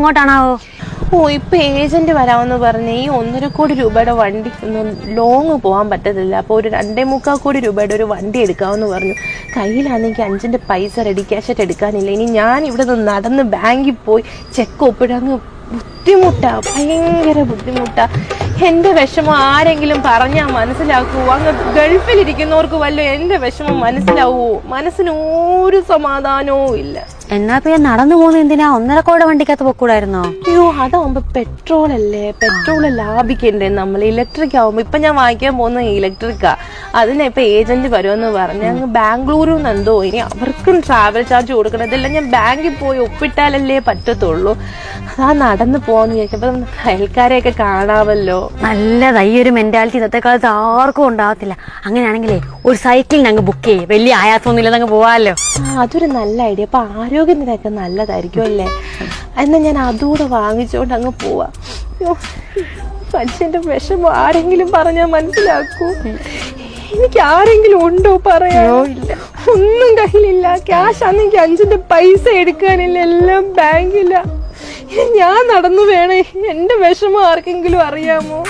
എങ്ങോട്ടാണാവോ? ഓ ഇപ്പൊ ഏജന്റ് വരാമെന്ന് പറഞ്ഞ ഈ ഒന്നര കോടി രൂപയുടെ വണ്ടി ലോങ് പോകാൻ പറ്റത്തില്ല. അപ്പൊ ഒരു രണ്ടേ മുക്കാൽ കോടി രൂപയുടെ ഒരു വണ്ടി എടുക്കാമെന്ന് പറഞ്ഞു. കയ്യിലാണെങ്കിൽ അഞ്ചിന്റെ പൈസ റെഡി ക്യാഷായിട്ട് എടുക്കാനില്ല. ഇനി ഞാൻ ഇവിടെ നിന്ന് നടന്ന് ബാങ്കിൽ പോയി ചെക്ക് ഒപ്പിടങ്ങ് ബുദ്ധിമുട്ടാ ഭയങ്കര ബുദ്ധിമുട്ടാ. എന്റെ വിഷമം ആരെങ്കിലും പറഞ്ഞാ മനസ്സിലാക്കൂ. അങ്ങ് ഗൾഫിലിരിക്കുന്നവർക്ക് വല്ല എന്റെ വിഷമം മനസ്സിലാവൂ? മനസ്സിന് ഒരു സമാധാനവും ഇല്ല. എന്നാ പിന്നെ നടന്നു പോകുന്ന എന്തിനാ? ഒന്നര കോടി വണ്ടിക്കകത്ത് പൊക്കൂടായിരുന്നോ? അയ്യോ അതാവുമ്പോ പെട്രോൾ അല്ലേ പെട്രോൾ ലാഭിക്കണ്ടേ നമ്മൾ ഇലക്ട്രിക് ആവുമ്പോ. ഇപ്പൊ ഞാൻ വാങ്ങിക്കാൻ പോകുന്ന ഇലക്ട്രിക്കാ. അതിനെ ഇപ്പൊ ഏജന്റ് വരുമെന്ന് പറഞ്ഞ് അങ്ങ് ബാംഗ്ലൂരിൽ നിന്ന് എന്തോ ഇനി അവർക്കും ട്രാവൽ ചാർജ് കൊടുക്കണം. ഇതെല്ലാം ഞാൻ ബാങ്കിൽ പോയി ഒപ്പിട്ടാലല്ലേ പറ്റത്തുള്ളൂ. അതാ നടന്നു പോവാന്ന് വിചാരിച്ചപ്പോ അയൽക്കാരെയൊക്കെ കാണാമല്ലോ. നല്ലതാ ഈ ഒരു മെന്റാലിറ്റി ഇന്നത്തെ കാലത്ത് ആർക്കും ഉണ്ടാവത്തില്ല അങ്ങനെയാണെങ്കിലേ ഒരു സൈക്കിളിന് അങ്ങ് ബുക്ക് ചെയ്യേ. വലിയ ആയാസമൊന്നുമില്ല അങ്ങ് പോവാല്ലോ. ആ അതൊരു നല്ല ഐഡിയ അപ്പൊ ആരോഗ്യത്തിനൊക്കെ നല്ലതായിരിക്കും അല്ലേ? എന്നാ ഞാൻ അതുകൂടെ വാങ്ങിച്ചോണ്ട് അങ്ങ് പോവാ. അയ്യോ, മനുഷ്യന്റെ വിഷമം ആരെങ്കിലും പറഞ്ഞാ മനസ്സിലാക്കൂ. എനിക്ക് ആരെങ്കിലും ഉണ്ടോ പറയാനോ ഇല്ല. ഒന്നും കയ്യിലില്ല. ക്യാഷ് ആണെങ്കിൽ അഞ്ചിന്റെ പൈസ എടുക്കാനില്ല. എല്ലാം ബാങ്കില. ഇനി ഞാൻ നടന്നു വേണേ. എന്റെ വിഷമം ആർക്കെങ്കിലും അറിയാമോ?